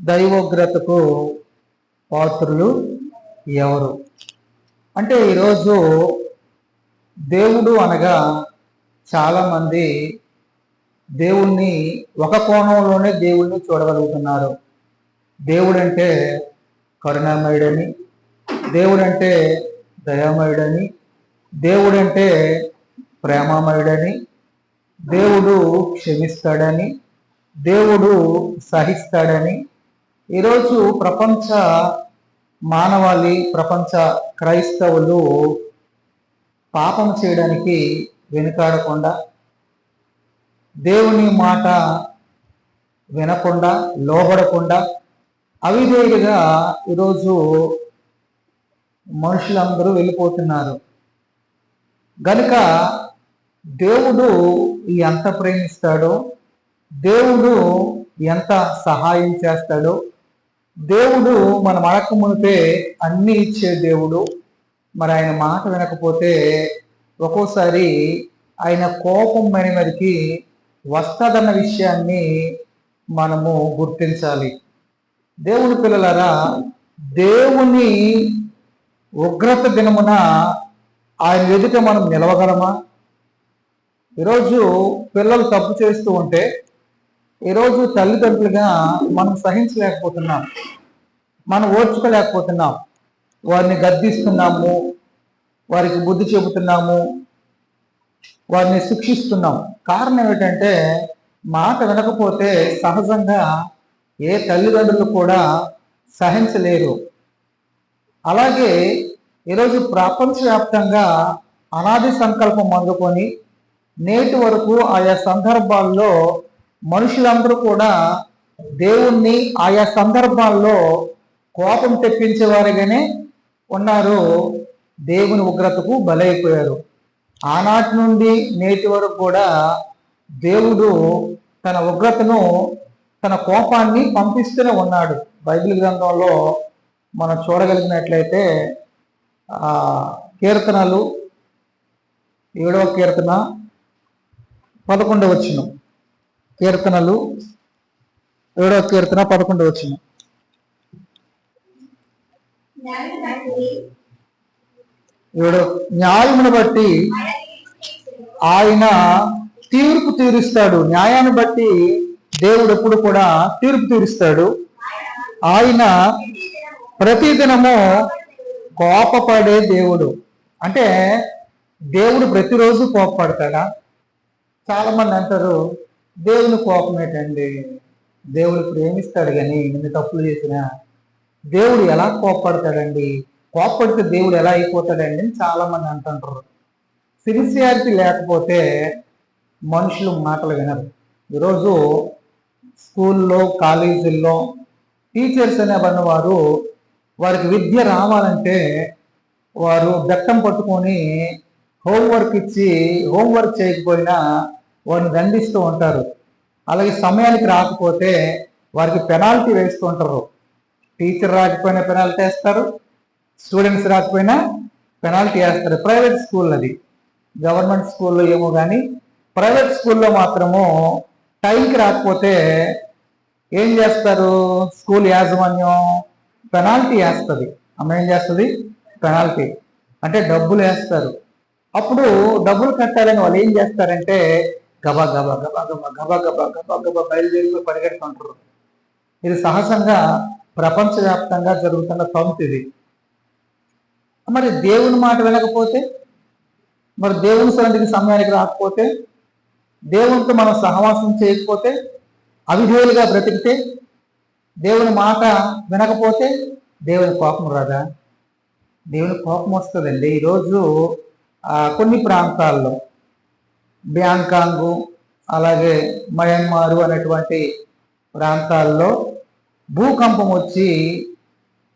దైవోగ్రతకు పాత్రులు ఎవరు? అంటే ఈరోజు దేవుడు అనగా చాలామంది దేవుణ్ణి ఒక కోణంలోనే దేవుణ్ణి చూడగలుగుతున్నారు. దేవుడంటే కరుణామయుడని దేవుడంటే దయామయుడని దేవుడంటే ప్రేమామయుడని దేవుడు క్షమిస్తాడని దేవుడు సహిస్తాడని. ఈరోజు ప్రపంచ మానవాళి ప్రపంచ క్రైస్తవులు పాపం చేయడానికి వెనుకాడకుండా దేవుని మాట వినకుండా లోబడకుండా అవిధేయుడిగా ఈరోజు మనుషులందరూ వెళ్ళిపోతున్నారు. గనుక దేవుడు ఎంత ప్రేమిస్తాడో దేవుడు ఎంత సహాయం చేస్తాడో దేవుడు మనం అడక మునిపే అన్ని ఇచ్చే దేవుడు. మరి ఆయన మాట వినకపోతే ఒక్కోసారి ఆయన కోపం మన మీదకి వస్తుందన్న విషయాన్ని మనము గుర్తించాలి. దేవుని పిల్లలారా దేవుని ఉగ్రత దినమున ఆయన ఎదుట మనం నిలవగలమా? ఈరోజు పిల్లలు తప్పు చేస్తూ ఉంటే ఈరోజు తల్లిదండ్రులుగా మనం సహించలేకపోతున్నాం. మనం ఓర్చుకోలేకపోతున్నాం. వారిని గద్దిస్తున్నాము. వారికి బుద్ధి చెబుతున్నాము. వారిని శిక్షిస్తున్నాం. కారణం ఏమిటంటే మాట వినకపోతే సహజంగా ఏ తల్లిదండ్రులు కూడా సహించలేరు. అలాగే ఈరోజు ప్రపంచవ్యాప్తంగా అనాది సంకల్పం అందుకొని నేటి వరకు ఆయా సందర్భాల్లో మనుషులందరూ కూడా దేవుణ్ణి ఆయా సందర్భాల్లో కోపం తెప్పించేవారుగానే ఉన్నారు. దేవుని ఉగ్రతకు బలైపోయారు. ఆనాటి నుండి నేటి వరకు కూడా దేవుడు తన ఉగ్రతను తన కోపాన్ని పంపిస్తూనే ఉన్నాడు. బైబిల్ గ్రంథంలో మనం చూడగలిగినట్లయితే కీర్తనలు ఏడవ కీర్తన పదకొండవ వచ్చిన కీర్తనలు ఏడవ కీర్తన పదకొండవ వచ్చిన ఏడో న్యాయమును బట్టి ఆయన తీర్పు తీరుస్తాడు. న్యాయాన్ని బట్టి దేవుడు ఎప్పుడు కూడా తీర్పు తీరుస్తాడు. ఆయన ప్రతిదినము కోపపడే దేవుడు. అంటే దేవుడు ప్రతిరోజు కోపపడతాడా? చాలా మంది అంటారు దేవుని కోపం ఏంటండి? దేవుడు ప్రేమిస్తాడు కానీ ఎన్ని తప్పులు చేసినా దేవుడు ఎలా కోపపడతాడండి? కోపడితే దేవుడు ఎలా అయిపోతాడండి అని చాలామంది అంటుంటారు. సిన్సియారిటీ లేకపోతే మనుషులు మాటలు వినరు. ఈరోజు స్కూల్లో కాలేజీల్లో టీచర్స్ అనేబడిన వారు వారికి విద్య రావాలంటే వారు బెట్టం పట్టుకొని హోంవర్క్ ఇచ్చి హోంవర్క్ చేయకపోయినా వారిని దండిస్తూ ఉంటారు. అలాగే సమయానికి రాకపోతే వారికి పెనాల్టీ వేస్తూ ఉంటారు. టీచర్ రాకపోయినా పెనాల్టీ వేస్తారు. స్టూడెంట్స్ రాకపోయినా పెనాల్టీ వేస్తారు. ప్రైవేట్ స్కూల్ అది. గవర్నమెంట్ స్కూల్లో ఏమో కానీ ప్రైవేట్ స్కూల్లో మాత్రము టైంకి రాకపోతే ఏం చేస్తారు? స్కూల్ యాజమాన్యం పెనాల్టీ వేస్తుంది. అమ్మ ఏం చేస్తుంది? పెనాల్టీ. అంటే డబ్బులు వేస్తారు. అప్పుడు డబ్బులు కట్టాలని వాళ్ళు ఏం చేస్తారంటే గబా గబా గబా గబా గబా గబా గబా గబా బయలుదేరి పరిగెడుతుంటారు ఇది సహజంగా ప్రపంచవ్యాప్తంగా జరుగుతున్న తంతు ఇది మరి దేవుని మాట వినకపోతే మరి దేవుని సన్నిధికి సమయానికి రాకపోతే దేవునితో మనం సహవాసం చేయకపోతే అవిధేయులుగా బ్రతికితే దేవుని మాట వినకపోతే దేవుని కోపం రాదా దేవుని కోపం వస్తుందండి ఈరోజు కొన్ని ప్రాంతాల్లో బ్యాంకాంగు అలాగే మయన్మారు అనేటువంటి ప్రాంతాల్లో భూకంపం వచ్చి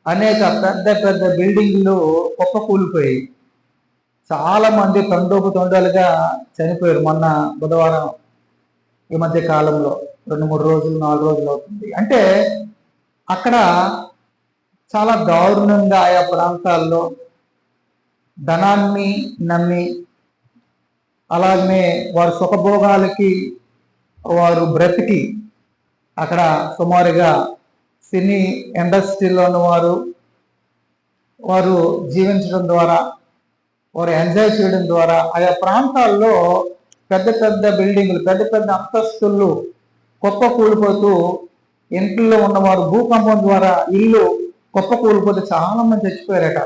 అనేక పెద్ద పెద్ద బిల్డింగ్లు కుప్ప కూలిపోయాయి చాలామంది తండోపు తొండలుగా చనిపోయారు మొన్న బుధవారం ఈ మధ్య కాలంలో. రెండు మూడు రోజులు నాలుగు రోజులు అవుతుంది. అంటే అక్కడ చాలా దారుణంగా ఆయా ప్రాంతాల్లో ధనాన్ని నమ్మి అలాగనే వారు సుఖభోగాలకి వారు బ్రతికి అక్కడ సుమారుగా సినీ ఇండస్ట్రీలో వారు వారు జీవించడం ద్వారా వారు ఎంజాయ్ చేయడం ద్వారా ఆయా ప్రాంతాల్లో పెద్ద పెద్ద బిల్డింగులు పెద్ద పెద్ద అంతస్తులు కుప్ప కూలిపోతూ ఇంట్లో ఉన్నవారు భూకంపం ద్వారా ఇల్లు కుప్ప కూలిపోతే చాలా మంది చచ్చిపోయారట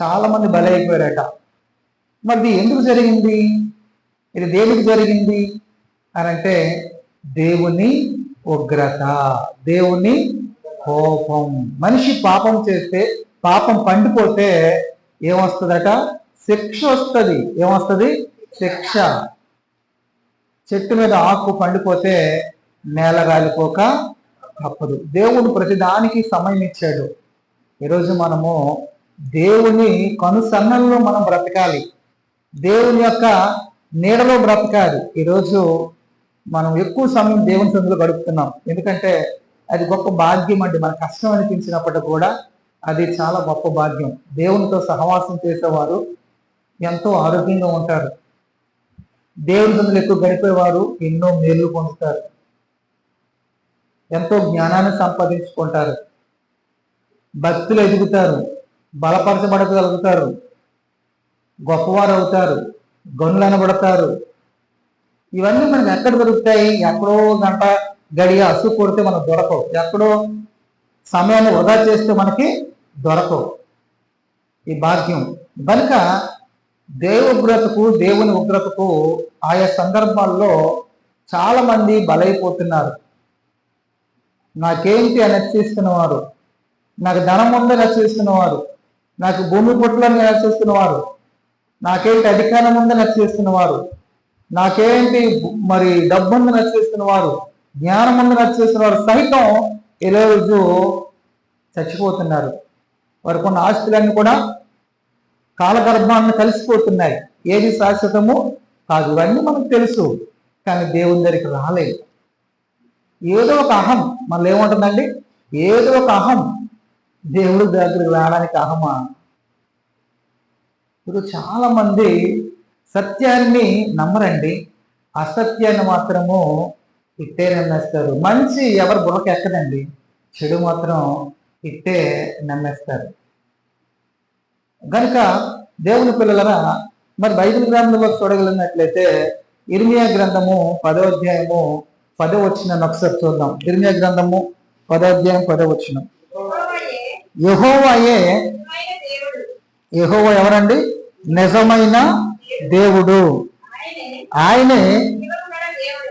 చాలామంది బలైపోయారట. మరి ఎందుకు జరిగింది? ఇది దేనికి జరిగింది? అని అంటే దేవుని ఉగ్రత దేవుని కోపం. మనిషి పాపం చేస్తే పాపం పండిపోతే ఏమొస్తుందట? శిక్ష వస్తుంది. ఏమొస్తుంది? శిక్ష. చెట్టు మీద ఆకు పండిపోతే నేల రాలిపోక తప్పదు. దేవుడు ప్రతిదానికి సమయం ఇచ్చాడు. ఈరోజు మనము దేవుని కనుసన్నల్లో మనం బ్రతకాలి. దేవుని యొక్క నీడలో బ్రతకాలి. ఈరోజు మనం ఎక్కువ సమయం దేవుని సందులో గడుపుతున్నాం. ఎందుకంటే అది గొప్ప భాగ్యం అండి. మన కష్టం అనిపించినప్పటికీ కూడా అది చాలా గొప్ప భాగ్యం. దేవునితో సహవాసం చేసేవారు ఎంతో ఆరోగ్యంగా ఉంటారు. దేవుని సందులు ఎక్కువ గడిపేవారు ఎన్నో మేలు పొందుతారు. ఎంతో జ్ఞానాన్ని సంపాదించుకుంటారు. భక్తులు ఎదుగుతారు. బలపరచబడగలుగుతారు. గొప్పవారు అవుతారు గనులు అనబడతారు ఇవన్నీ మనకి ఎక్కడ దొరుకుతాయి? ఎక్కడో గంట గడియ అసు కొడితే మనకు దొరకవు. ఎక్కడో సమయాన్ని వృధా చేస్తే మనకి దొరకవు. ఈ భాగ్యం. కనుక దేవ ఉగ్రతకు దేవుని ఉగ్రతకు ఆయా సందర్భాల్లో చాలా మంది బలైపోతున్నారు. నాకేంటి అని చేస్తున్నవారు నాకు ధనం ఉందని చేస్తున్నవారు నాకు భూమి పుట్లని చేస్తున్నవారు నాకేంటి అధికారం ఉందని హెచ్చరిస్తున్నవారు నాకేంటి మరి డబ్బు ఉందని హెచ్చరిస్తున్నవారు జ్ఞానం ఉంది నచ్చేస్తున్న వారు సైతం ఈరోజు చచ్చిపోతున్నారు. వారు కొన్ని ఆస్తులన్నీ కూడా కాలగర్భాన్ని కలిసిపోతున్నాయి. ఏది శాశ్వతము కాదు. ఇవన్నీ మనకు తెలుసు కానీ దేవుని దగ్గరికి రాలేదు. ఏదో ఒక అహం మనలో ఏముంటుందండి ఏదో ఒక అహం దేవుడి దగ్గరికి రావడానికి అహమా? ఇప్పుడు చాలా మంది సత్యాన్ని నమ్మరండి. అసత్యాన్ని మాత్రము ఇట్టే నమ్మేస్తారు. మంచి ఎవరు బుర్రకి ఎక్కదండి చెడు మాత్రం ఇట్టే నమ్మేస్తారు. గనుక దేవుని పిల్లలరా మరి బైబిల్ గ్రంథంలో చూడగలిగినట్లయితే ఇర్మియా గ్రంథము పదో అధ్యాయము పదో వచ్చిన ఒకసారి చూద్దాం. ఇర్మియా గ్రంథము పదో అధ్యాయం పదో వచ్చిన యహోవాయే యహోవా ఎవరండి? నిజమైన దేవుడు. ఆయనే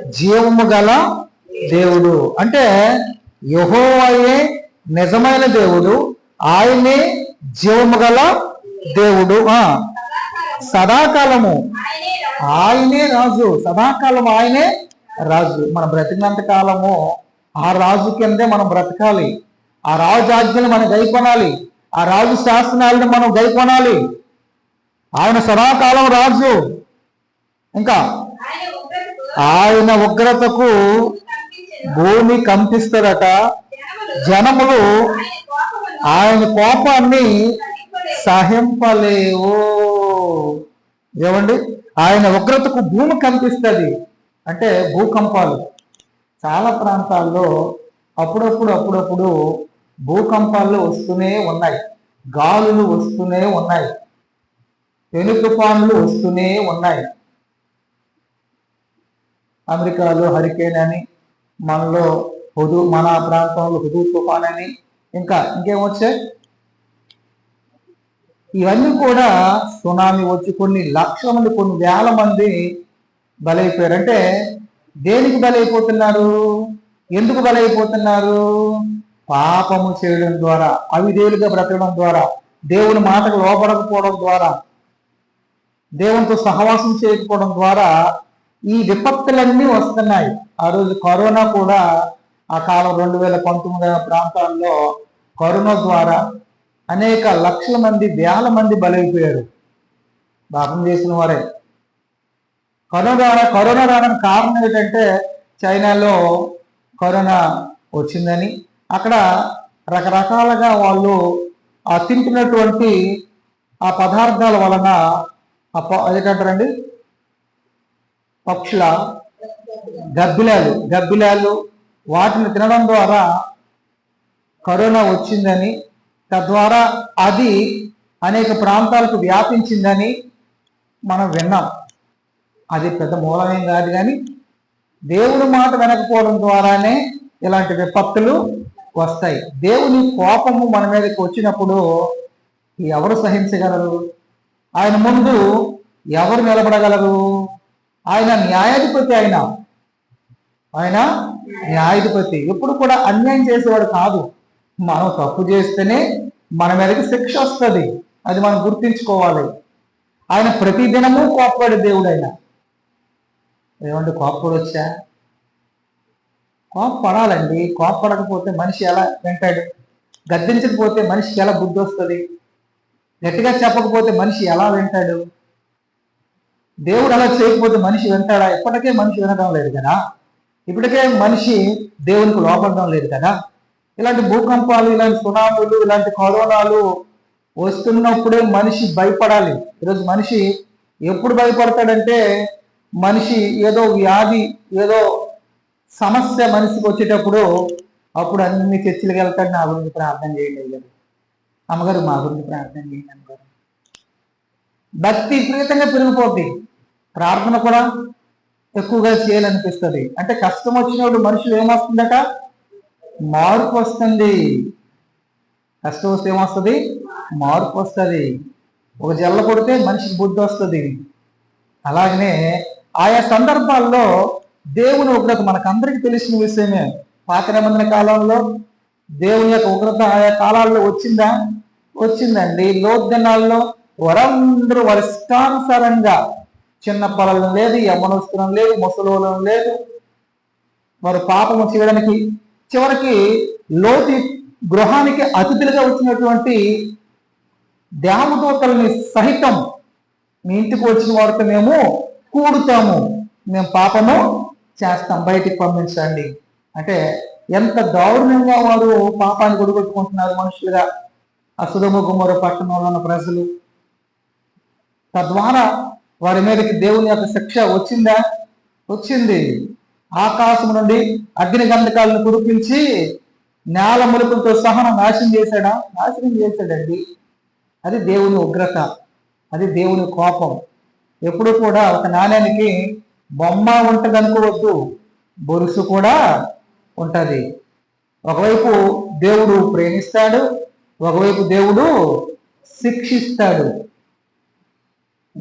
జీవము గల దేవుడు. అంటే యహోవాయే నిజమైన దేవుడు. ఆయనే జీవము గల దేవుడు. సదాకాలము ఆయనే రాజు. సదాకాలం ఆయనే రాజు. మన బ్రతికినంత కాలము ఆ రాజు కిందే మనం బ్రతకాలి. ఆ రాజు ఆజ్ఞలు మనం గైకొనాలి. ఆ రాజు శాసనాలను మనం గైకొనాలి. ఆయన సదాకాలం రాజు. ఇంకా ఆయన ఉగ్రతకు భూమి కంపిస్తారట. జనములు ఆయన కోపాన్ని సహింపలేవు. ఏమండి? ఆయన ఉగ్రతకు భూమి కనిపిస్తుంది అంటే భూకంపాలు. చాలా ప్రాంతాల్లో అప్పుడప్పుడు అప్పుడప్పుడు భూకంపాలు వస్తూనే ఉన్నాయి. గాలులు వస్తూనే ఉన్నాయి. పెను తుఫాన్లు వస్తూనే ఉన్నాయి. అమెరికాలో హరికేన్ అని మనలో హుదు మన ప్రాంతంలో హుదు తుఫాన్ అని ఇంకా ఇంకేమొచ్చాయి ఇవన్నీ కూడా సునామీ వచ్చి కొన్ని లక్షల మంది కొన్ని వేల మంది బలైపోయారు. అంటే దేనికి బలైపోతున్నారు? ఎందుకు బలైపోతున్నారు? పాపము చేయడం ద్వారా అవిధేయులుగా బ్రతకడం ద్వారా దేవుని మాటకు లోపడకపోవడం ద్వారా దేవునితో సహవాసం చేయకపోవడం ద్వారా ఈ విపత్తులన్నీ వస్తున్నాయి. ఆ రోజు కరోనా కూడా ఆ కాలం రెండు వేల పంతొమ్మిది ప్రాంతాల్లో కరోనా ద్వారా అనేక లక్షల మంది వేల మంది బలైపోయారు. పాపం చేసిన వారే. కరోనా కరోనా రావడానికి కారణం ఏంటంటే చైనాలో కరోనా వచ్చిందని అక్కడ రకరకాలుగా వాళ్ళు ఆ తింటున్నటువంటి ఆ పదార్థాల వలన అప్ప ప- పక్షుల గబ్బిలాలు. గబ్బిలాలు వాటిని తినడం ద్వారా కరోనా వచ్చిందని తద్వారా అది అనేక ప్రాంతాలకు వ్యాపించిందని మనం విన్నాం. అది పెద్ద మూలమేం కాదు కానీ దేవుని మాట వినకపోవడం ద్వారానే ఇలాంటి విపత్తులు వస్తాయి. దేవుని కోపము మన మీదకి వచ్చినప్పుడు ఎవరు సహించగలరు? ఆయన ముందు ఎవరు నిలబడగలరు? ఆయన న్యాయాధిపతి ఆయన. ఆయన న్యాయాధిపతి. ఎప్పుడు కూడా అన్యాయం చేసేవాడు కాదు. మనం తప్పు చేస్తేనే మన మీదకి శిక్ష వస్తుంది. అది మనం గుర్తించుకోవాలి. ఆయన ప్రతి దినము కోప్పడే దేవుడు ఆయన ఏమంటే కోప్పడు వచ్చా కోప్పడాలండి. కోప్పడకపోతే మనిషి ఎలా వింటాడు గద్దించకపోతే మనిషికి ఎలా బుద్ధి వస్తుంది? గట్టిగా చెప్పకపోతే మనిషి ఎలా వింటాడు? దేవుడు అలా చేయకపోతే మనిషి వింటాడా? ఇప్పటికే మనిషి వినడం లేదు కదా? ఇప్పటికే మనిషి దేవునికి లోపడడం లేదు కదా? ఇలాంటి భూకంపాలు ఇలాంటి సునాములు ఇలాంటి కరోనాలు వస్తున్నప్పుడే మనిషి భయపడాలి. ఈరోజు మనిషి ఎప్పుడు భయపడతాడంటే మనిషి ఏదో వ్యాధి ఏదో సమస్య మనిషికి వచ్చేటప్పుడు అప్పుడు అన్ని చర్చిలకు వెళ్తాడు. నా గురించి ప్రార్థన చేయండి అమ్మగారు మా గురించి ప్రార్థన చేయండి అమ్మగారు. భక్తి విపరీతంగా పెరిగిపోద్ది. ప్రార్థన కూడా ఎక్కువగా చేయాలనిపిస్తుంది. అంటే కష్టం వచ్చినప్పుడు మనుషులు ఏమొస్తుందట? మార్పు వస్తుంది. కష్టం వస్తే ఏమొస్తుంది? మార్పు వస్తుంది. ఒక జల్ల కొడితే మనిషికి బుద్ధి వస్తుంది. అలాగనే ఆయా సందర్భాల్లో దేవుని ఉగ్రత మనకందరికీ తెలిసిన విషయమే. పాత నిబంధన కాలంలో దేవుని యొక్క ఉగ్రత ఆయా కాలాల్లో వచ్చిందా? వచ్చిందండి. లోద్దినాల్లో వరందరూ వారి ఇష్టానుసారంగా చిన్న పొలం లేదు యమనస్తులం లేదు ముసలోలం లేదు. వారు పాపము చేయడానికి చివరికి లోతి గృహానికి అతిథులుగా వచ్చినటువంటి దేవదూతల్ని సహితం మీ ఇంటికి వచ్చిన వారితో మేము కూడుతాము. మేము పాపము చేస్తాం. బయటికి పంపించండి. అంటే ఎంత దారుణంగా వారు పాపాన్ని గొడగొట్టుకుంటున్నారు మనుషులుగా. అసురము గుమ్మర పట్టణంలో ఉన్న ప్రజలు. తద్వారా వారి మీదకి దేవుని యొక్క శిక్ష వచ్చిందా? వచ్చింది. ఆకాశం నుండి అగ్ని గంధకాలను కురిపించి నేల ములుపులతో సహనం నాశనం చేశాడా? నాశనం చేశాడండి. అది దేవుని ఉగ్రత. అది దేవుని కోపం. ఎప్పుడు కూడా ఒక నాణ్యానికి బొమ్మ ఉంటది అనుకోవద్దు బొరుసు కూడా ఉంటుంది. ఒకవైపు దేవుడు ప్రేమిస్తాడు ఒకవైపు దేవుడు శిక్షిస్తాడు.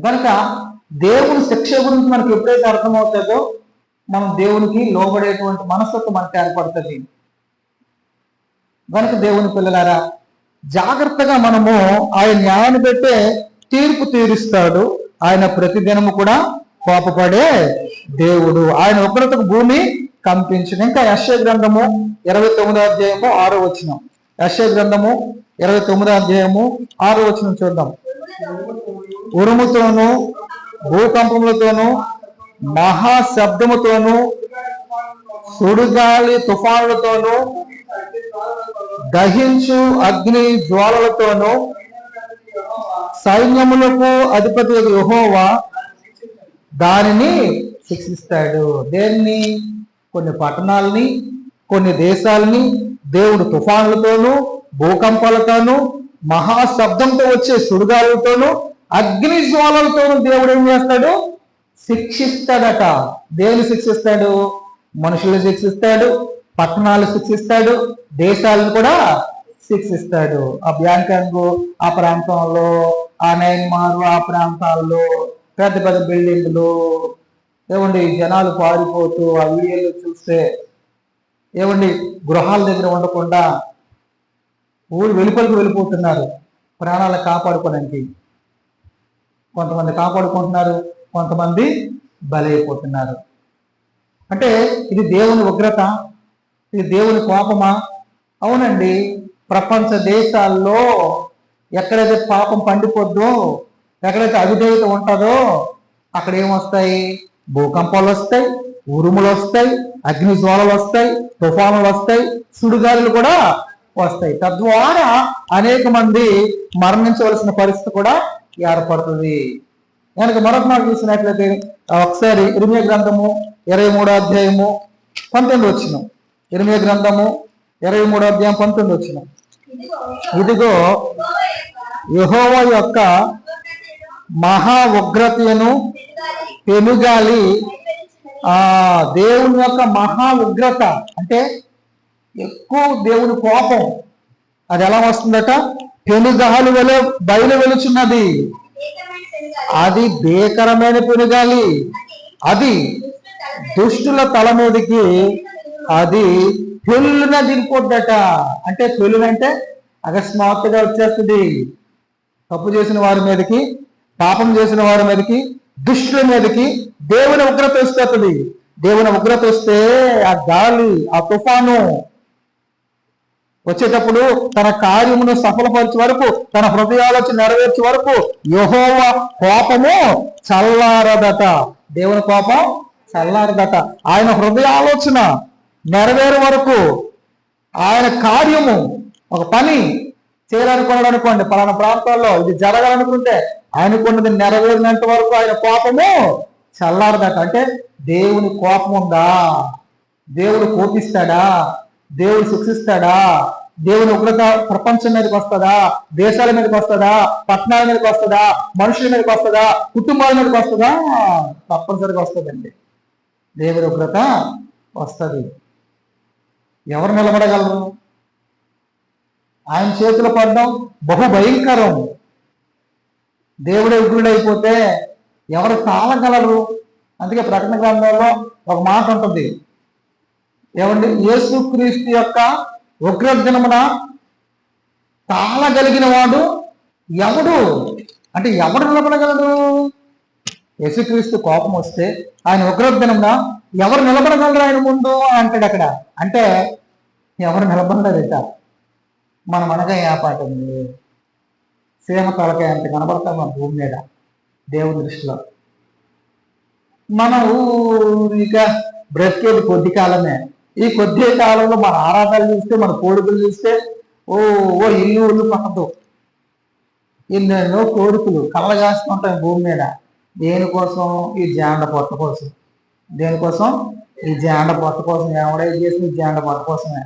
కనుక దేవుని శిక్ష గురించి మనకి ఎప్పుడైతే అర్థమవుతుందో మనం దేవునికి లోబడేటువంటి మనస్తత్వం మనకి ఏర్పడుతుంది. కనుక దేవుని పిల్లలారా జాగ్రత్తగా మనము ఆయన న్యాయాన్ని పెట్టే తీర్పు తీరుస్తాడు. ఆయన ప్రతిదినము కూడా కోపపడే దేవుడు. ఆయన ఒకరితో భూమి కంపించింది ఇంకా యశ గ్రంథము ఇరవై తొమ్మిదో అధ్యాయము ఆరో వచనం. యశ గ్రంథము ఇరవై తొమ్మిదో అధ్యాయము ఆరో వచనం చూద్దాం. ఉరుముతోను భూకంపములతోను మహాశబ్దముతోను సుడుగాలి తుఫానులతోను దహించు అగ్ని జ్వాలలతోను సైన్యములకు అధిపతి యహోవా దానిని శిక్షిస్తాడు. దేన్ని? కొన్ని పట్టణాలని కొన్ని దేశాలని దేవుడు తుఫాన్లతోనూ భూకంపాలతోనూ మహాశబ్దంతో వచ్చే సుడిగాలతోనూ అగ్ని జ్వాలలతోనూ దేవుడు ఏం చేస్తాడు? శిక్షిస్తాడట. దేవుని శిక్షిస్తాడు? మనుషులు శిక్షిస్తాడు పట్టణాలు శిక్షిస్తాడు దేశాలను కూడా శిక్షిస్తాడు. ఆ బ్యాంకాంగ్ ఆ ప్రాంతంలో ఆ నైన్మారు ఆ ప్రాంతాల్లో పెద్ద పెద్ద బిల్డింగ్లు ఏమండి జనాలు పారిపోతూ ఆ వీడియోలు చూస్తే ఏమండి గృహాల దగ్గర ఉండకుండా ఊరు వెలుపలికి వెళ్ళిపోతున్నారు ప్రాణాలను కాపాడుకోవడానికి. కొంతమంది కాపాడుకుంటున్నారు కొంతమంది బలైపోతున్నారు. అంటే ఇది దేవుని ఉగ్రత ఇది దేవుని కోపమా? అవునండి ప్రపంచ దేశాల్లో ఎక్కడైతే పాపం పండిపోద్దో ఎక్కడైతే అవిధేయత ఉంటుందో అక్కడ ఏమొస్తాయి భూకంపాలు వస్తాయి ఉరుములు వస్తాయి అగ్నిజ్వాలలు వస్తాయి తుఫానులు వస్తాయి సుడిగాలులు కూడా వస్తాయి. తద్వారా అనేక మంది మరణించవలసిన పరిస్థితి కూడా ఏర్పడుతుంది. కనుక మరొక మాట చూసినట్లయితే ఒకసారి ఇరిమియ గ్రంథము ఇరవై మూడో అధ్యాయము పంతొమ్మిది వచ్చిన. ఇరవై గ్రంథము ఇరవై మూడో అధ్యాయం పంతొమ్మిది వచ్చిన. ఇదిగో యహోవ యొక్క మహా ఉగ్రతను పెనుగాలి ఆ దేవుని యొక్క మహా ఉగ్రత. అంటే ఎక్కువ దేవుని కోపం. అది ఎలా వస్తుందట? పెనుగాలి వలె బయలు వెలుచున్నది. అది భీకరమైన పెనుగాలి. అది దుష్టుల తల మీదకి అది పెళ్ళున దిగిపోద్దట. అంటే పెళ్ళునంటే అకస్మాత్తుగా వచ్చేస్తుంది. తప్పు చేసిన వారి మీదకి పాపం చేసిన వారి మీదకి దుష్టుల మీదకి దేవుని ఉగ్రత వస్తుంది. దేవుని ఉగ్రత వస్తే ఆ గాలి ఆ తుఫాను వచ్చేటప్పుడు తన కార్యమును సఫలపరిచే వరకు తన హృదయాలోచన నెరవేర్చే వరకు యహోవ కోపము చల్లారదట. దేవుని కోపం చల్లారదట. ఆయన హృదయాలోచన నెరవేరు వరకు ఆయన కార్యము ఒక పని చేయాలనుకున్నాడు అనుకోండి పలానా ప్రాంతాల్లో ఇది జరగాలనుకుంటే ఆయనకున్నది నెరవేరినంత వరకు ఆయన కోపము చల్లారదట. అంటే దేవుని కోపం ఉందా? దేవుడు కోపిస్తాడా? దేవుడు శిక్షిస్తాడా? దేవుని ఉగ్రత ప్రపంచం మీదకి వస్తుందా? దేశాల మీదకి వస్తుందా? పట్టణాల మీదకి వస్తుందా? మనుషుల మీదకి వస్తుందా? కుటుంబాల మీదకి వస్తుందా? తప్పనిసరిగా వస్తుందండి. దేవుని ఉగ్రత వస్తుంది. ఎవరు నిలబడగలరు? ఆయన చేతులు పడడం బహు భయంకరం. దేవుడే ఉగ్రుడైపోతే ఎవరు తాళగలరు అందుకే ప్రకటన గ్రంథంలో ఒక మాట ఉంటుంది. ఏమండి? యేసుక్రీస్తు యొక్క ఉగ్రదినమున తాళగలిగిన వాడు ఎవడు? అంటే ఎవడు నిలబడగలడు? యేసుక్రీస్తు కోపం వస్తే ఆయన ఉగ్రదినమున ఎవరు నిలబడగలరు ఆయన ముందు అంటాడు అక్కడ. అంటే ఎవరు నిలబడలేదట. మనం అనగా ఏ పాట ఉంది సీమ తలకాయ అంత కనబడతాం మన భూమి మీద దేవుని దృష్టిలో. మనం ఇక బ్రతికేది కొద్ది కాలమే. ఈ కొద్ది కాలంలో మన ఆరాధనలు చూస్తే మన కోరికలు చూస్తే ఓ ఓ ఇల్లు ఒళ్ళు పక్కదు ఎన్నెన్నో కోరికలు కళ్ళగాస్తుంటాయి భూమి మీద. దేనికోసం ఈ జాండ పొట్ట కోసం. దేనికోసం ఈ జాండ పొట్ట కోసం. ఎవడై చేసిన ఈ జాండ పొట్ట కోసమే.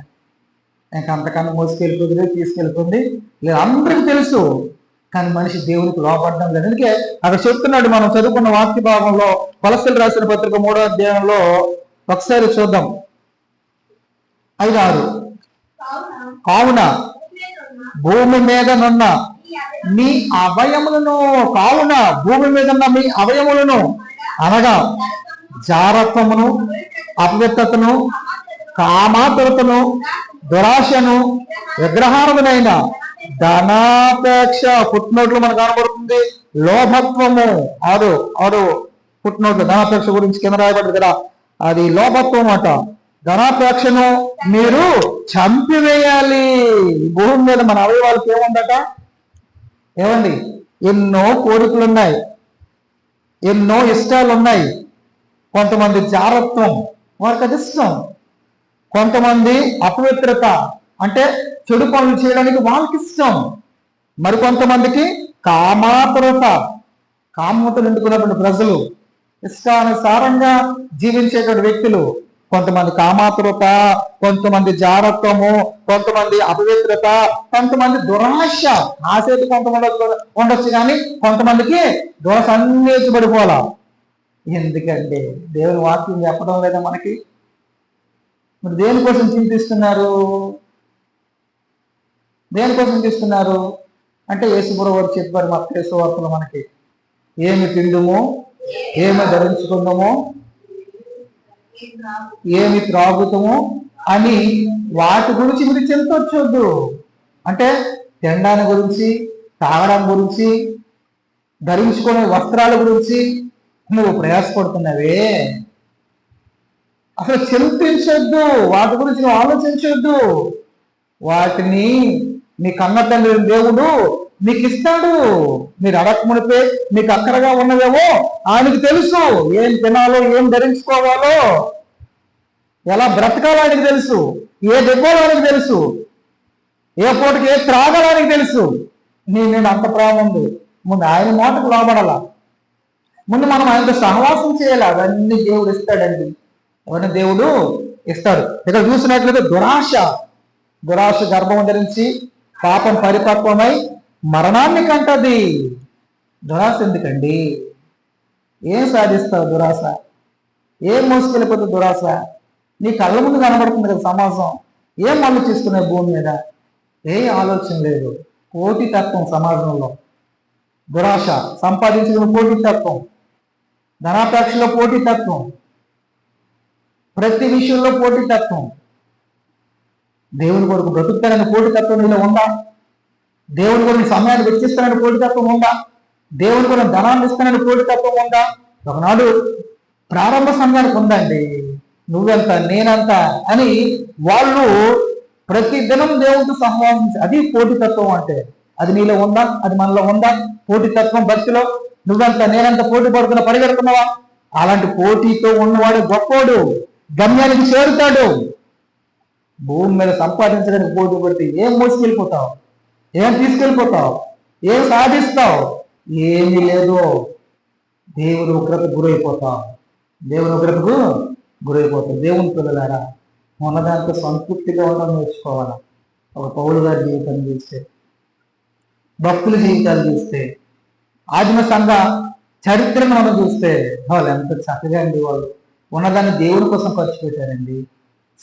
ఇంకా అంతకన్నా మోసుకెళ్ళిపోతుంది తీసుకెళ్ళిపోతుంది లేదు అందరికీ తెలుసు. కానీ మనిషి దేవునికి లోపడడం లేదు. అందుకే అక్కడ చెప్తున్నాడు మనం చదువుకున్న వాక్య భాగంలో కొలసలు రాసిన పత్రిక మూడో అధ్యాయంలో ఒకసారి చూద్దాం. ఐదు ఆరు కావున భూమి మీదనున్న మీ అవయములను కావున భూమి మీద ఉన్న మీ అవయములను అనగా జారత్వమును అపవిత్రతను కామాతురతను దురాశను విగ్రహారమునైన ధనాపేక్ష పుట్టినోట్లు మనకు కనబడుతుంది. లోభత్వము. ఆరు ఆరు పుట్టినోట్లు ధనాపేక్ష గురించి కింద రాయబడింది కదా. అది లోభత్వం అట. ధనాపేక్షను మీరు చంపివేయాలి. భూమి మీద మన అవయవాలకు ఏముందట? ఏమండి? ఎన్నో కోరికలు ఉన్నాయి ఎన్నో ఇష్టాలు ఉన్నాయి కొంతమంది జారత్వం వారికి అది ఇష్టం. కొంతమంది అపవిత్రత. అంటే చెడు పనులు చేయడానికి వాళ్ళకి ఇష్టం. మరి కొంతమందికి కామాతురత కామత నిండుకున్నటువంటి ప్రజలు ఇష్టానుసారంగా జీవించేటువంటి వ్యక్తులు కొంతమంది కామాతురత కొంతమంది జారత్వము కొంతమంది అపవిత్రత కొంతమంది దురాశ. ఆశైతే కొంతమంది ఉండొచ్చు కానీ కొంతమందికి దురస అన్వేషిపడిపోవాలా ఎందుకంటే దేవుని వాక్యం చెప్పడం లేదా మనకి? మరి దేనికోసం చింతిస్తున్నారు? దేనికోసం తీసుకున్నారు అంటే యేసుప్రభు వారు చెప్పారు మా వార్తలు మనకి ఏమి తిందుమో? ఏమి ధరించుకుందామో ఏమి త్రాగుతాము? అని వాటి గురించి మీరు చింతొచ్చొద్దు అంటే తినడాని గురించి తాగడం గురించి ధరించుకునే వస్త్రాల గురించి నువ్వు ప్రయాసపడుతున్నావే. అసలు చింతించొద్దు. వాటి గురించి నువ్వు ఆలోచించొద్దు. వాటిని మీ కన్న తండ్రి దేవుడు మీకు ఇస్తాడు మీరు అడగమునిపే మీకు అక్కడగా ఉన్నదేమో ఆయనకు తెలుసు. ఏం తినాలో ఏం ధరించుకోవాలో ఎలా బ్రతకాలో ఆయనకు తెలుసు. ఏ దెబ్బలో ఆయనకు తెలుసు. ఏ పూటకి ఏ త్రాగాలో ఆయనకు తెలుసు. నీ నేను అంత ప్రేమ ఉంది. ముందు ఆయన మాటకు లోబడాల? ముందు మనం ఆయనతో సహవాసం చేయాలి? అవన్నీ దేవుడు ఇస్తాడండి. ఎవరిని దేవుడు ఇస్తాడు. ఇక్కడ చూసినట్లయితే దురాశ. దురాశ గర్భం ధరించి పాపం పరిపక్వమై మరణాన్ని కంటది. దురాశ ఎందుకండి? ఏం సాధిస్తావు దురాశ? ఏం మోసుకెళ్ళిపోతుంది దురాశ? నీ కళ్ళ ముందు కనబడుతుంది కదా సమాజం. ఏం ఆలోచిస్తున్నాయి భూమి మీద? ఏ ఆలోచన లేదు. పోటీతత్వం సమాజంలో. దురాశ. సంపాదించిన పోటీతత్వం ధనాపేక్షలో పోటీతత్వం ప్రతి విషయంలో పోటీతత్వం దేవుని కొరకు బ్రతుకుతారని పోటీతత్వం నీలో ఉందా? దేవుని కొరకు సమయాన్ని వెచ్చిస్తానని పోటీతత్వం ఉందా? దేవుని కొరకు ధనాన్ని ఇస్తానని పోటీతత్వం ఉందా? ఒకనాడు ప్రారంభ సమయానికి ఉందండి. నువ్వెంత నేనంత అని వాళ్ళు ప్రతి దినం దేవునితో సంవాదించి అది పోటీతత్వం అంటే అది నీలో ఉందా? అది మనలో ఉందా? పోటీతత్వం భక్తిలో? నువ్వెంత నేనంత పోటీ పడుతున్నా పరిగెడుతున్నావా? అలాంటి పోటీతో ఉన్నవాడు గొప్పోడు గమ్యానికి చేరుతాడు. భూమి మీద సంపాదించడానికి పోటీ పడితే ఏం మోసుకెళ్ళిపోతావు? ఏం తీసుకెళ్ళిపోతావు? ఏం సాధిస్తావు? ఏమీ లేదు. దేవుని ఉగ్రత గురైపోతాం. దేవుని ఉగ్రతకు గురైపోతాం. దేవుని పిల్లలారా ఉన్నదాంతో సంతృప్తిగా ఉండడం నేర్చుకోవాలా? ఒక పౌలు గారి జీవితం చూస్తే భక్తుల జీవితాలు చూస్తే ఆదిమ సంఘ చరిత్రను మనం చూస్తే వాళ్ళు ఎంత చక్కగా అండి వాళ్ళు. ఉన్నదాన్ని దేవుని కోసం ఖర్చు పెట్టారండి.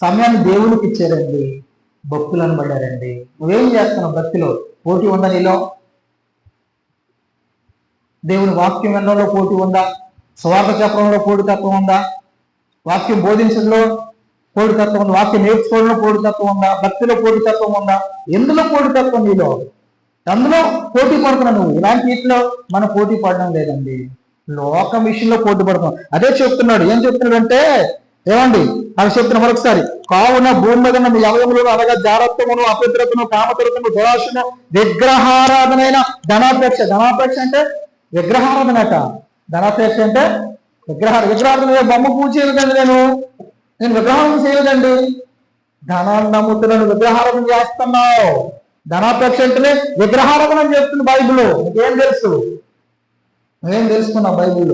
సమయాన్ని దేవునికి ఇచ్చారండి భక్తులు అనబడ్డారండి. నువ్వేం చేస్తున్నావు భక్తిలో? పోటీ ఉందా నీలో? దేవుని వాక్యం వినడంలో పోటీ ఉందా? స్వార్థ చెప్పడంలో పోటీతత్వం ఉందా? వాక్యం బోధించడంలో పోటీతత్వం ఉందా? వాక్యం నేర్చుకోవడంలో పోటీతత్వం ఉందా? భక్తిలో పోటీతత్వం ఉందా? ఎందులో పోటీతత్వం నీలో? అందులో పోటీ పడుతున్నావు నువ్వు. ఇలాంటి వీటిలో మనం పోటీ పడడం లేదండి. లోకం విషయంలో పోటీ పడుతున్నాం. అదే చెప్తున్నాడు. ఏం చెప్తున్నాడు అంటే ఏమండి? అది చెప్తున్నా మరొకసారి. కావున భూమి మీద మీ అవయములను అనగా జారత్వమును అపవిత్రతను కామతరతను దురాశను విగ్రహారాధనైన ధనాపేక్ష. ధనాపేక్ష అంటే విగ్రహారాధన అట. ధనాపేక్ష అంటే విగ్రహ విగ్రహారాధన బొమ్మ పూజ చేయలేదండి నేను. నేను విగ్రహం చేయలేదండి. ధనాన్ని నమ్ముతున్నాను విగ్రహారాధన చేస్తున్నావు. ధనాపేక్ష అంటేనే విగ్రహారాధన చేస్తుంది బైబిల్. నీకేం తెలుసు? నువ్వేం తెలుసుకున్నావు బైబిల్?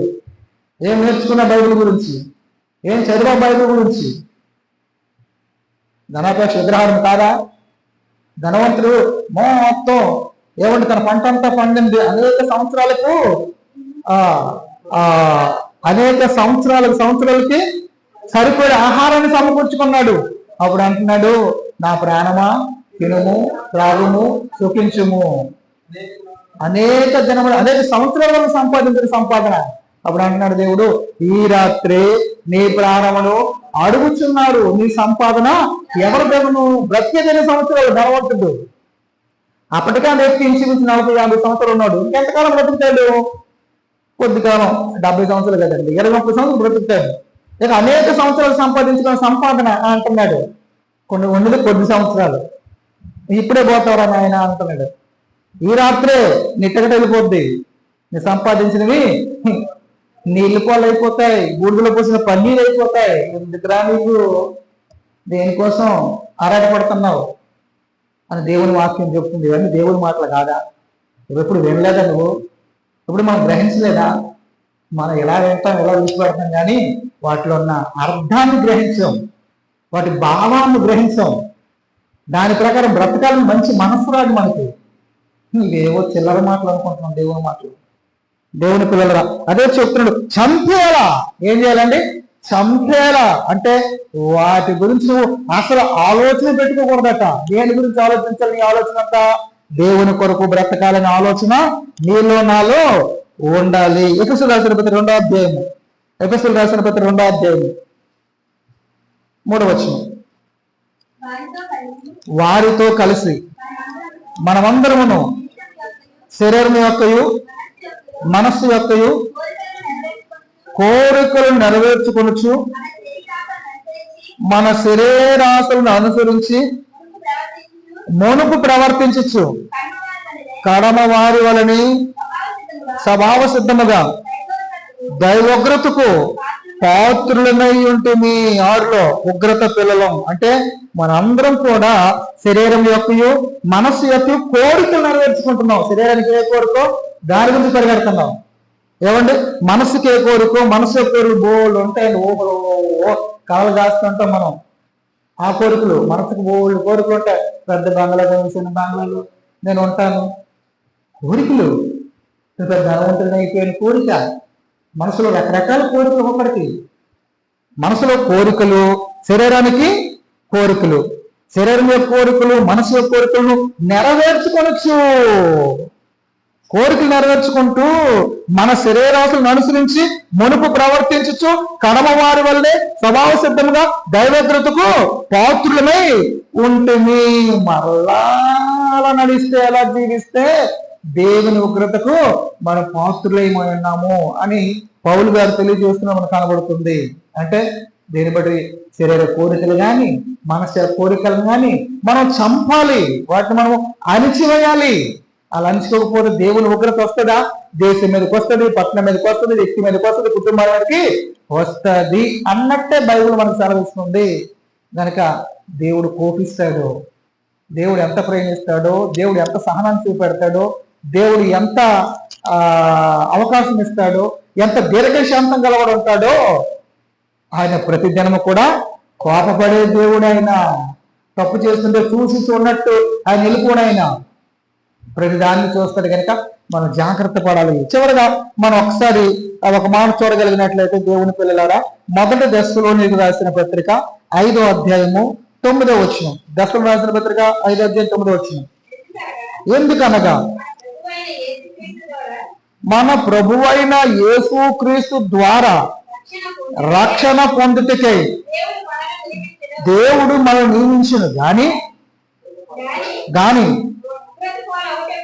ఏం నేర్చుకున్నా బైబిల్ గురించి? ఏం చదివా బైబిల్ గురించి? ధనాపేక్ష విగ్రహారం కాదా? ధనవంతుడు మొత్తం ఏమంటే తన పంట అంతా పండింది. అనేక సంవత్సరాలకు ఆ ఆ అనేక సంవత్సరాలకు సంవత్సరాలకి సరిపడే ఆహారాన్ని సమకూర్చుకున్నాడు. అప్పుడు అంటున్నాడు నా ప్రాణమా? తినుము త్రాగుము సుఖించుము. అనేక జనములు అనేక సంవత్సరాలను సంపాదించిన సంపాదన. అప్పుడు అంటున్నాడు దేవుడు ఈ రాత్రే నీ ప్రాణమును అడుగుచున్నాడు. నీ సంపాదన ఎవరు దేవును బ్రతికేదైన సంవత్సరాలు ధనవంతుడు అప్పటికే ఆ వ్యక్తి ఇంచుమించు నలభై యాభై సంవత్సరాలు ఉన్నాడు. ఇంకెంతకాలం బ్రతుకుతాడు? కొద్ది కాలం డెబ్బై సంవత్సరాలు కదండి. ఇరవై ముప్పై సంవత్సరాలు బ్రతుకుతాడు. ఇక అనేక సంవత్సరాలు సంపాదించుకున్న సంపాదన అంటున్నాడు. కొన్ని ఉన్నది కొద్ది సంవత్సరాలు. ఇప్పుడే పోతావరా ఆయన అంటున్నాడు. ఈ రాత్రే నిట్టగట వెళ్ళిపోద్ది. నీ సంపాదించినవి నీళ్ళు పాలు అయిపోతాయి బూడిదలో పోసిన పన్నీరు అయిపోతాయి. ఎందుకురా నీకు? దేనికోసం ఆరాటపడుతున్నావు అని దేవుని వాక్యం చెప్తుంది. ఇవన్నీ దేవుని మాటలు కాదా? నువ్వు ఎప్పుడు వినలేదా నువ్వు? ఇప్పుడు మనం గ్రహించలేదా? మనం ఎలా వింటాం ఎలా విడిచిపెడతాం కానీ వాటిలో ఉన్న అర్థాన్ని గ్రహించాం. వాటి భావాన్ని గ్రహించాం. దాని ప్రకారం బ్రతకాలని మంచి మనస్సు రాదు మనకి. ఇవేవో చిల్లర మాటలు అనుకుంటున్నాం దేవుని మాటలు. దేవుని పిల్లలరా. అదే చెప్తున్నాడు చంపేలా. ఏం చేయాలండి? చంపేలా. అంటే వాటి గురించి నువ్వు అసలు ఆలోచన పెట్టుకోకూడదట. దేని గురించి ఆలోచించాలి నీ ఆలోచన అంతా? దేవుని కొరకు బ్రతకాలనే ఆలోచన నీలో నాలో ఉండాలి. ఎపిసోడ్ రాసిన పత్రిక రెండో అధ్యాయము. ఎపిసోడ్ రాసిన పత్రిక రెండో అధ్యాయము. మూడవ వారితో కలిసి వారితో కలిసి మనమందరమును శరీరం యొక్కయు మనస్సు యొక్క కోరికలను కోరికలు నెరవేర్చుకొనొచ్చు మన శరీరాశలను అనుసరించి మునుపు ప్రవర్తించచ్చు కడమ వారి వలని స్వభావ సిద్ధముగా దైవగ్రతకు పాత్రులమై ఉంటుంది ఆరులో ఉగ్రత పిల్లలం అంటే మనందరం కూడా శరీరం యొక్క మనస్సు యొక్క కోరికలు నెరవేర్చుకుంటున్నాం. శరీరానికి ఏ కోరికో దాని గురించి పరిగెడుతున్నాం. ఏమండి? మనసుకి ఏ కోరికో మనసు యొక్క బోళ్ళు ఉంటాయండి. ఓహో ఓ కళలు కాస్తుంటాం మనం. ఆ కోరికలు మనసుకు బోళ్ళు కోరికలు ఉంటాయి. పెద్ద బంగ్లా చిన్న బంగ్లాలు నేను ఉంటాను. కోరికలు పెద్ద ధనవంతుడు అయిపోయిన కోరిక. మనసులో రకరకాల కోరికలు ఒక్కొక్కడికి మనసులో కోరికలు శరీరానికి కోరికలు. శరీరం యొక్క కోరికలు మనసు యొక్క కోరికలను నెరవేర్చుకోవచ్చు కోరికలు నెరవేర్చుకుంటూ మన శరీరాశులను అనుసరించి మునుపు ప్రవర్తించచ్చు కడమ వారి వల్లే స్వభావ సిద్ధంగా దైవగ్రతకు పాత్రులమై ఉంటుంది మరలా అలా నడిస్తే ఎలా జీవిస్తే దేవుని ఉగ్రతకు మన పాత్రులైమై ఉన్నాము అని పౌలు గారు తెలియజేస్తున్న మనకు కనబడుతుంది. అంటే దీన్ని బట్టి? శరీర కోరికలు కానీ మనసు కోరికలు కానీ మనం చంపాలి. వాటిని మనం అణిచివేయాలి. అలా అణిచుకోకపోతే దేవుని ఉగ్రత వస్తుందా? దేశం మీదకి వస్తుంది పట్టణం మీదకి వస్తుంది వ్యక్తి మీదకి వస్తుంది కుటుంబాల మీదకి వస్తుంది అన్నట్టే బైబిల్ మనకు సెలవిస్తుంది. కనుక దేవుడు కోపిస్తాడు. దేవుడు ఎంత ప్రేమిస్తాడో దేవుడు ఎంత సహనాన్ని చూపెడతాడో దేవుడు ఎంత ఆ అవకాశం ఇస్తాడో ఎంత దీర్ఘశాంతం గలవాడు ఉంటాడో ఆయన ప్రతిదినము కూడా కోపపడే దేవుడు ఆయన తప్పు చేస్తుంటే చూసి చూడనట్టు ఆయన నిలుపుడైన ప్రతిదాన్ని చూస్తాడు కనుక మనం జాగ్రత్త పడాలి. చివరిగా మనం ఒకసారి ఒక మాట చూడగలిగినట్లయితే దేవుని పిల్లలారా మొదటి దశలో నీకు రాసిన పత్రిక ఐదో అధ్యాయము తొమ్మిదో వచ్చిన దశలో రాసిన పత్రిక ఐదో అధ్యాయం తొమ్మిదో వచ్చిన ఎందుకనగా మన ప్రభువైన యేసు క్రీస్తు ద్వారా రక్షణ రక్షణ పొందుటకై దేవుడు మనం నియమించను గాని గాని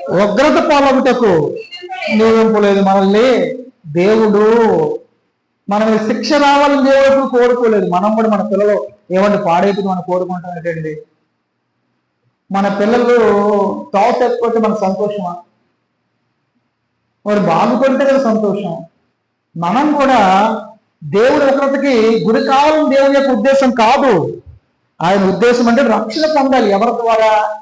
ఉగ్రత పాలవుటకు నియమింపలేదు. మనల్ని దేవుడు. మనం శిక్ష రావాలని దేవుడు కోరుకోలేదు. మనం కూడా మన పిల్లలు ఏమంటే పాడైపోతే మనం కోరుకుంటాం ఏంటండి? మన పిల్లలు తావు తెచ్చిపోతే మన సంతోషమా? వాడు బాగుపడితే కదా సంతోషం. మనం కూడా దేవుడి ఒకరికి గురి కావాలని దేవుడి యొక్క ఉద్దేశం కాదు. ఆయన ఉద్దేశం అంటే రక్షణ పొందాలి. ఎవరి ద్వారా?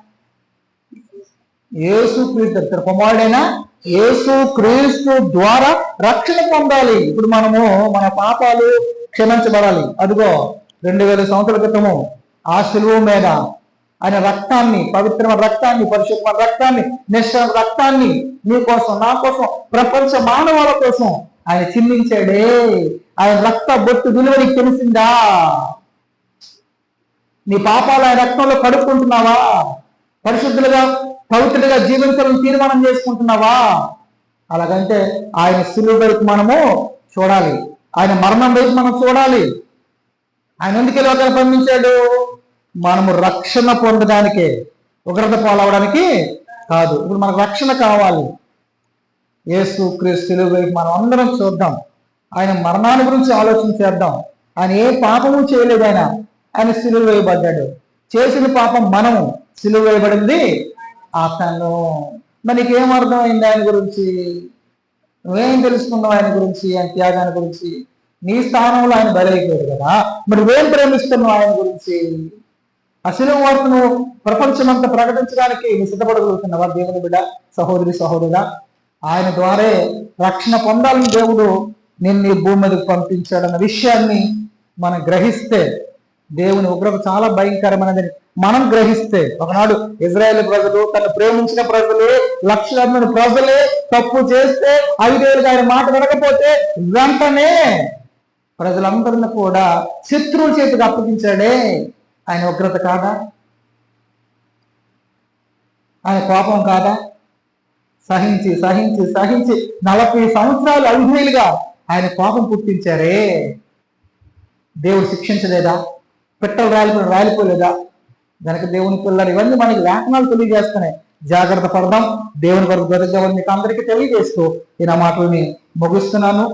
ఏసు క్రీస్తు. తన కుమారుడైన ఏసు క్రీస్తు ద్వారా రక్షణ పొందాలి. ఇప్పుడు మనము మన పాపాలు క్షమించబడాలి. అదిగో రెండు వేల సంవత్సరాల క్రితము ఆ శిలువు మీద ఆయన రక్తాన్ని పవిత్రమైన రక్తాన్ని పరిశుభ్రమైన రక్తాన్ని నిశ్చల రక్తాన్ని నీ కోసం నా కోసం ప్రపంచ మానవాళ కోసం ఆయన చిందించాడే. ఆయన రక్త బొట్టు విలువ నీకు తెలిసిందా? నీ పాపాలు ఆయన రక్తంలో కడుక్కుంటున్నావా? పరిశుద్ధులుగా పవిత్రులుగా జీవించాలని తీర్మానం చేసుకుంటున్నావా? అలాగంటే ఆయన సులువు వైపు మనము చూడాలి. ఆయన మరణం వైపు మనం చూడాలి. ఆయన ఎందుకు ఈ పంపించాడు? మనము రక్షణ పొందడానికే ఉగ్రత పాలవడానికి కాదు. ఇప్పుడు మనకు రక్షణ కావాలి. యేసు క్రీస్తులు మనం అందరం చూద్దాం. ఆయన మరణాన్ని గురించి ఆలోచన చేద్దాం. ఆయన ఏ పాపము చేయలేదు ఆయన. ఆయన సిలువ వేయబడ్డాడు. చేసిన పాపం మనము సిలువ వేయబడింది అతను. మనకి ఏం అర్థమైంది ఆయన గురించి? నువ్వేం తెలుసుకున్నావు ఆయన గురించి? ఆయన త్యాగాన్ని గురించి? నీ స్థానంలో ఆయన బలైపోయాడు కదా. మరి నువ్వేం ప్రేమిస్తున్నావు ఆయన గురించి? అసలు వార్తను ప్రపంచమంతా ప్రకటించడానికి సిద్ధపడగలుగుతున్నవారు సిద్ధపడగలుగుతున్నావా? దేవుని బిడ్డ సహోదరి సహోదరుడా ఆయన ద్వారే రక్షణ పొందాలని దేవుడు నిన్ను ఈ భూమి మీదకి పంపించాడన్న విషయాన్ని మనం గ్రహిస్తే దేవుని ఉగ్రత చాలా భయంకరమైనదని మనం గ్రహిస్తే ఒకనాడు ఇజ్రాయేల్ ప్రజలు తను ప్రేమించిన ప్రజలే లక్షలాది ప్రజలే తప్పు చేస్తే ఐదేళ్ళకి ఆయన మాట వినకపోతే వెంటనే ప్రజలందరిని కూడా శత్రువుల చేతికి అప్పగించాడే. ఆయన ఉగ్రత కాదా? ఆయన కోపం కాదా? సహించి సహించి సహించి నలభై సంవత్సరాలు అవిధేయులుగా ఆయన కోపం పుట్టించారే. దేవుడు శిక్షించలేదా? పిట్టలు రాలిపో రాలిపోలేదా? గనక దేవుని పిల్లలు ఇవన్నీ మనకి లేఖనాలు తెలియజేస్తున్నాయి. జాగ్రత్త పడదాం. దేవుని కొరకు బ్రతకడం మీకు అందరికీ తెలియజేస్తూ ఈ మాటలని మాటల్ని ముగిస్తున్నాను.